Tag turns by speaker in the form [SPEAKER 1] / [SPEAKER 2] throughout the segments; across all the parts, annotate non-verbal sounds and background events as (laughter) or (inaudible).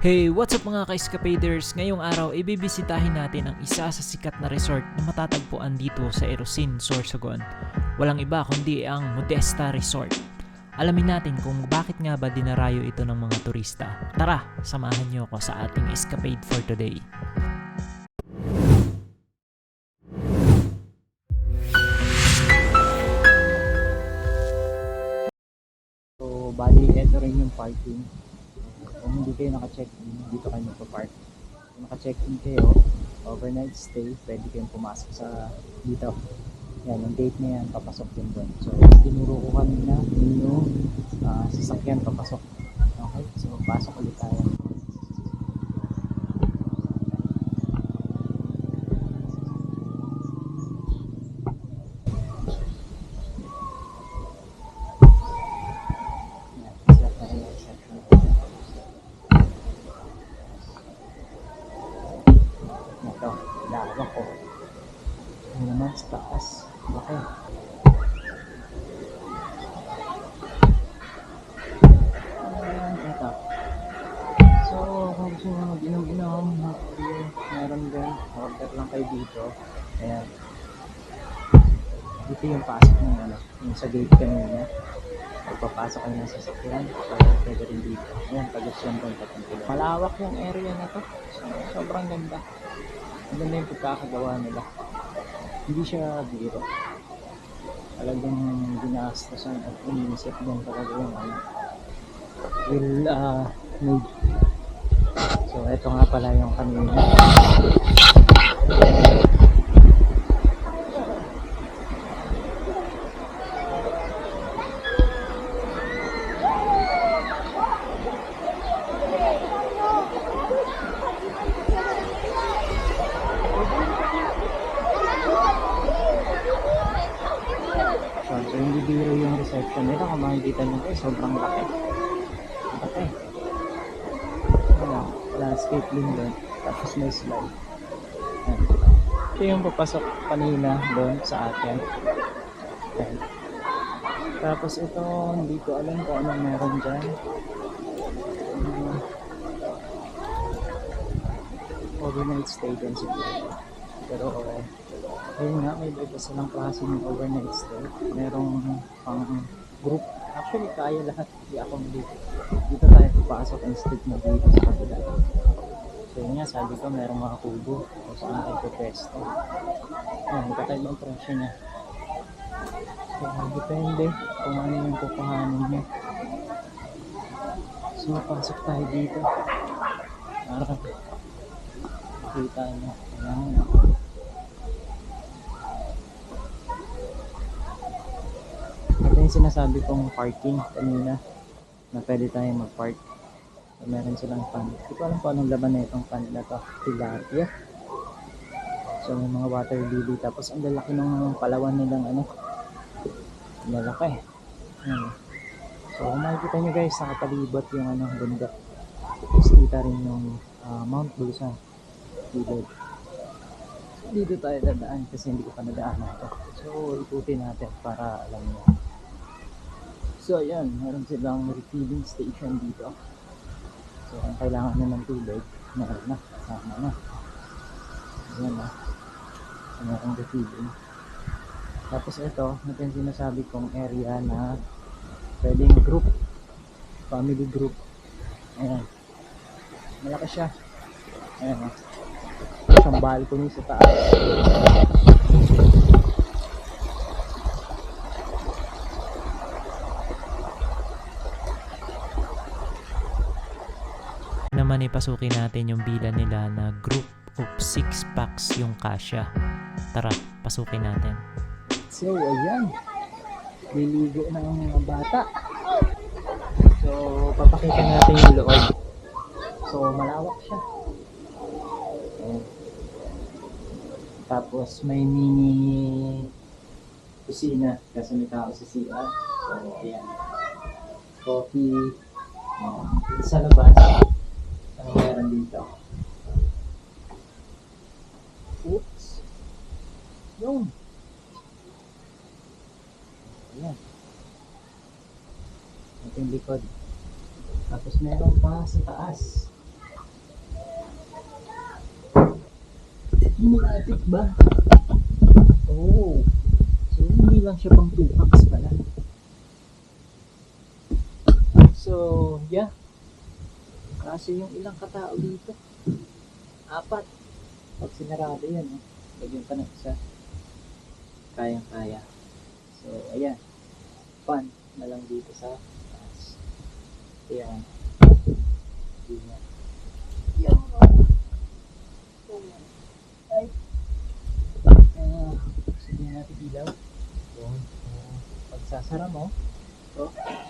[SPEAKER 1] Hey, what's up mga ka-escapaders? Ngayong araw, ibibisitahin natin ang isa sa sikat na resort na matatagpuan dito sa Erosin, Sorsogon. Walang iba kundi ang Modesta Resort. Alamin natin kung bakit nga ba dinarayo ito ng mga turista. Tara, samahan niyo ako sa ating escapade for today.
[SPEAKER 2] So, bali, ito rin yung parking. Kung hindi kayo naka-check-in, dito kayo magpa-park. Kung naka-check-in kayo, overnight stay, pwede kayong pumasok sa dito. Yan, yung gate na yan, papasok din doon. So, tinuro ko kanina yung uh, sasakyan papasok. Okay, so pasok ulit tayo. Yan, set na yung section. Ito, lawak ko. Ano naman sa taas? Laki. Ayan, ito. So, kung gusto nyo mag-inom-inom, mag-beer, meron din. Order lang kayo dito. Ayan. Dito yung pasok ng ano, yung sa gate kanina. Pagpapasok kayo ng sasakyan, pwede pwede rin dito. Ayan, pag-asyon doon patuntulan. Malawak yung area na to. So, sobrang ganda. Ang ganda yung pagkakagawa nila. Hindi siya biro. Talagang ginastasan at iniisip din talaga yung ano, will uh, made. So, ito nga pala yung kanina. So, hindi biro yung reception nila. Kung makikita nyo guys, sobrang laki. Laki. Din doon. Tapos may slide. Ayan. Ito yung papasok kanina doon sa atin. Ayan. Tapos ito, hindi ko alam kung anong meron dyan. Hmm. Overnight stay din siguro. Pero okay. Ayun nga, may iba silang klase ng overnight stay. Merong pang group. Actually, kaya lahat. Hindi ako dito. Tayo papasok instead na dito sa kabila. So yun nga, sabi ko, merong mga kubo kung saan tayo pwesto. Ayan, magkatayo ang presyo niya. So, depende kung ano yung kukuhanin niya. So, pasok tayo dito. Para kita niyo. Ayan. Ito yung sinasabi kong parking kanina na pwede tayong mag-park. So, meron silang pan. Hindi ko alam kung anong laman na itong pan na to. Tilapia. So may mga water lily. Tapos ang lalaki ng palawan nilang ano. Lalaki. Ayan. So kung makikita nyo guys, nakapalibot yung ano, bundok. Tapos kita rin yung ah, Mount Bulsan. Gilid. Dito tayo dadaan kasi hindi ko pa nadaan ito. So ikutin natin para alam nyo. So ayan, meron silang refilling station dito. So ang kailangan nyo ng tubig, meron na, kasama na. Ayan na. So, merong refilling. Tapos ito, ito yung sinasabi kong area na pwedeng group, family group. Ayan. Malaki siya. Ayan o. Isang balcony sa taas.
[SPEAKER 1] Naman ipasukin natin yung bilan nila na group of 6 packs yung kasya. Tara, pasukin natin.
[SPEAKER 2] So, ayan. Liligo na ang mga bata. So, papakita natin yung loob. So, malawak siya. Ayan. Tapos, may mini kusina kasi may tao sa CR. So, ayan. Coffee. Ayan. Sa labas, meron dito. Oops. Yun. Ayan. Ito yung likod. Tapos meron pa sa taas. Lumatik ba? Oh. So, hindi lang siya pang 2 pala. So, yeah. Kasi yung ilang katao dito. Apat. Pag sinarado yan, eh. Lagyan pa ng isa. Kayang-kaya. So, ayan. Fun na lang dito sa taas. Ayan. Hindi na. Yan. Ay. Ah, sige natin ilaw. Yun. Ah, pagsasara mo, ito. Wala,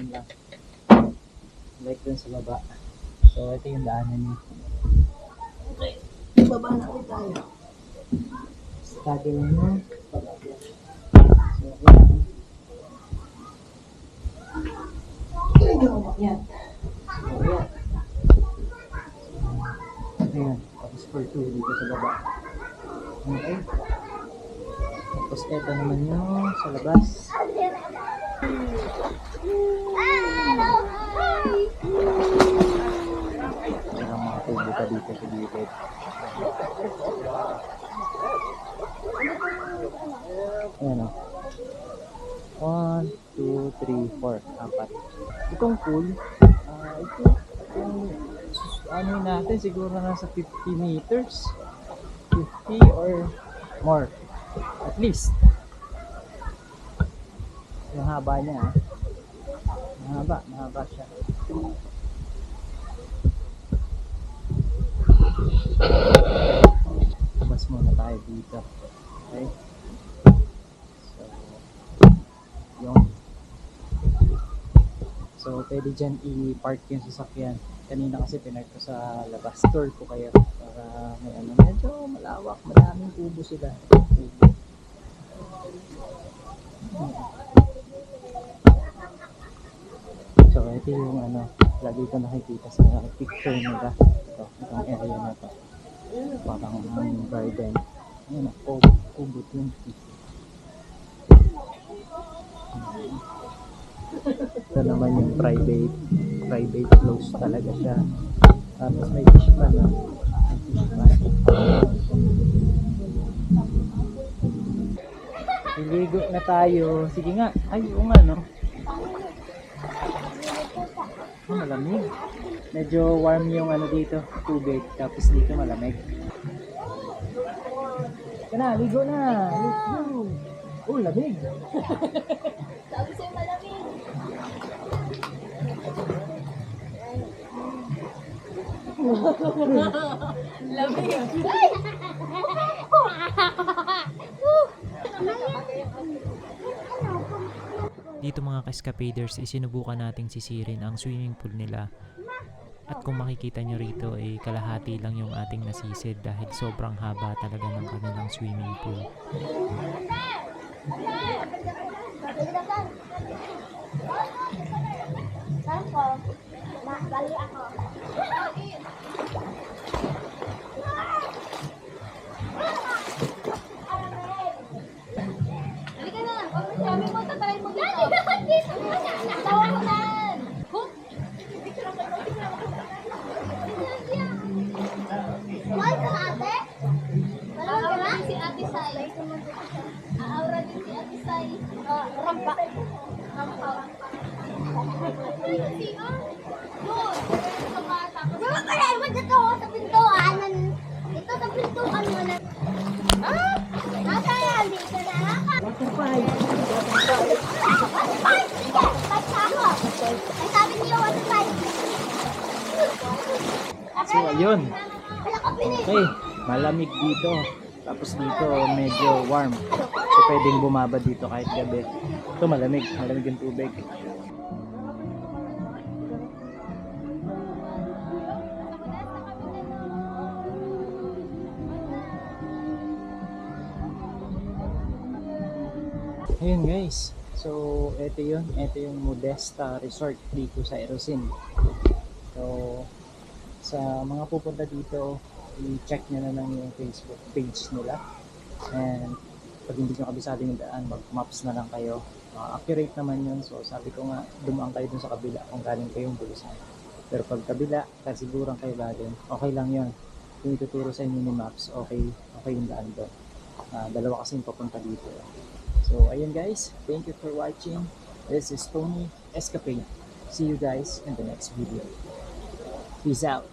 [SPEAKER 2] And fan lang. Like dun sa baba. So, ito yung daanan niya. Okay. Baba na ulit tayo. So. Hindi ako umakyat. So, ayan. Ayan. Tapos for two dito sa baba. Okay. Tapos eto naman yung sa labas. Merong mga tubo pa dito sa gilid. Itong pool, ah ito, itong, ano natin, siguro nasa 50 meters. 50 or more. At least. Yung haba niya, ah. Mahaba, mahaba siya. Labas muna tayo dito. Okay? So, yung So, pwede dyan i-park yung sasakyan. Kanina kasi pinark ko sa labas. Tour ko kayo para may ano. Medyo malawak. Maraming tubo sila. Tubo. So, ito yung ano, lagi ko nakikita sa picture nila. Ito, itong area na to. Parang ang garden. Ayan, oh, kubo 20. Ito naman yung private, private close talaga siya. Tapos may fish pan, no? May fish pan. Liligo na tayo. Sige nga. Ay, oo nga, no? Oh, malamig. Medyo warm yung ano dito, tubig. Tapos dito malamig. Ika na, ligo na. Let's go. Oh, lamig.
[SPEAKER 3] Sabi sa'yo malamig. (laughs) Lamig. (laughs)
[SPEAKER 1] Dito mga ka-escapaders, isinubukan nating sisirin ang swimming pool nila. At kung makikita nyo rito ay kalahati lang yung ating nasisid dahil sobrang haba talaga ng kanilang swimming pool.
[SPEAKER 3] Bali ako. Ka pinig.
[SPEAKER 2] Okay, malamig dito. Tapos dito, medyo warm. So, pwedeng bumaba dito kahit gabi. Ito, malamig. Malamig yung tubig. Ayun guys. So, ito yun. Ito yung Modesta Resort dito sa Erosin. So, sa mga pupunta dito, i-check nyo na lang yung Facebook page nila. And pag hindi nyo kabisado yung daan, mag-maps na lang kayo. Ah, accurate naman yun. So sabi ko nga, dumaan kayo dun sa kabila kung galing kayong bulusan. Pero pag kabila, kasiguran kayo galing, okay lang yun. Kung ituturo sa inyo ni Maps, okay, okay yung daan doon. Ah, dalawa kasing papunta dito. So, ayun guys. Thank you for watching. This is Tony Escapade. See you guys in the next video. Peace out.